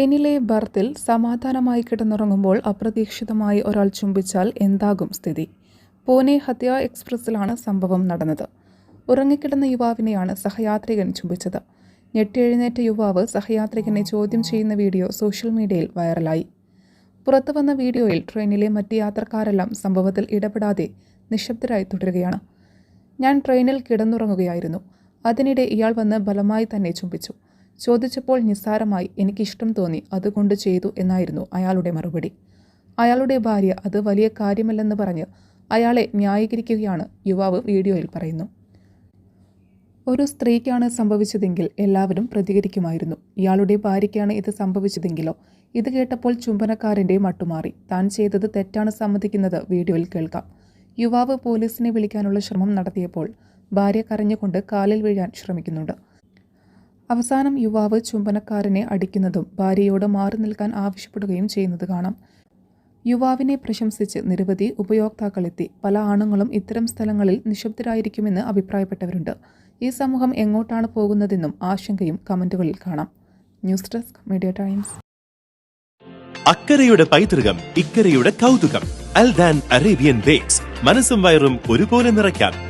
ട്രെയിനിലെ ബർത്തിൽ സമാധാനമായി കിടന്നുറങ്ങുമ്പോൾ അപ്രതീക്ഷിതമായി ഒരാൾ ചുംബിച്ചാൽ എന്താകും സ്ഥിതി? പൂനെ ഹത്യ എക്സ്പ്രസ്സിലാണ് സംഭവം നടന്നത്. ഉറങ്ങിക്കിടന്ന യുവാവിനെയാണ് സഹയാത്രികൻ ചുംബിച്ചത്. ഞെട്ടിയെഴുന്നേറ്റ യുവാവ് സഹയാത്രികനെ ചോദ്യം ചെയ്യുന്ന വീഡിയോ സോഷ്യൽ മീഡിയയിൽ വൈറലായി. പുറത്തു വന്ന വീഡിയോയിൽ ട്രെയിനിലെ മറ്റ് യാത്രക്കാരെല്ലാം സംഭവത്തിൽ ഇടപെടാതെ നിശബ്ദരായി തുടരുകയാണ്. ഞാൻ ട്രെയിനിൽ കിടന്നുറങ്ങുകയായിരുന്നു. അതിനിടെ ഇയാൾ വന്ന് ബലമായി തന്നെ ചുംബിച്ചു. ചോദിച്ചപ്പോൾ നിസ്സാരമായി എനിക്കിഷ്ടം തോന്നി അതുകൊണ്ട് ചെയ്തു എന്നായിരുന്നു അയാളുടെ മറുപടി. അയാളുടെ ഭാര്യ അത് വലിയ കാര്യമല്ലെന്ന് പറഞ്ഞ് അയാളെ ന്യായീകരിക്കുകയാണ് യുവാവ് വീഡിയോയിൽ പറയുന്നു. ഒരു സ്ത്രീക്കാണ് സംഭവിച്ചതെങ്കിൽ എല്ലാവരും പ്രതികരിക്കുമായിരുന്നു. ഇയാളുടെ ഭാര്യയ്ക്കാണ് ഇത് സംഭവിച്ചതെങ്കിലോ? ഇത് കേട്ടപ്പോൾ ചുംബനക്കാരന്റെ മട്ടുമാറി താൻ ചെയ്തത് തെറ്റാണ് സമ്മതിക്കുന്നത് വീഡിയോയിൽ കേൾക്കാം. യുവാവ് പോലീസിനെ വിളിക്കാനുള്ള ശ്രമം നടത്തിയപ്പോൾ ഭാര്യ കരഞ്ഞുകൊണ്ട് കാലിൽ വീഴാൻ ശ്രമിക്കുന്നുണ്ട്. അവസാനം യുവാവ് ചുംബനക്കാരനെ അടിക്കുന്നതും ഭാര്യയോട് മാറി നിൽക്കാൻ ആവശ്യപ്പെടുകയും ചെയ്യുന്നത് കാണാം. യുവാവിനെ പ്രശംസിച്ച് നിരവധി ഉപയോക്താക്കളെത്തി. പല ആണുങ്ങളും ഇത്തരം സ്ഥലങ്ങളിൽ നിശബ്ദരായിരിക്കുമെന്ന് അഭിപ്രായപ്പെട്ടവരുണ്ട്. ഈ സമൂഹം എങ്ങോട്ടാണ് പോകുന്നതെന്നും ആശങ്കയും കമന്റുകളിൽ കാണാം. News desk media times. അക്കരയുടെ പൈതൃകം ഇക്കരയുടെ കൗതുകം. Aldan Arabian bakes. മനസ്സും വയറും ഒരുപോലെ നിറയ്ക്കാം.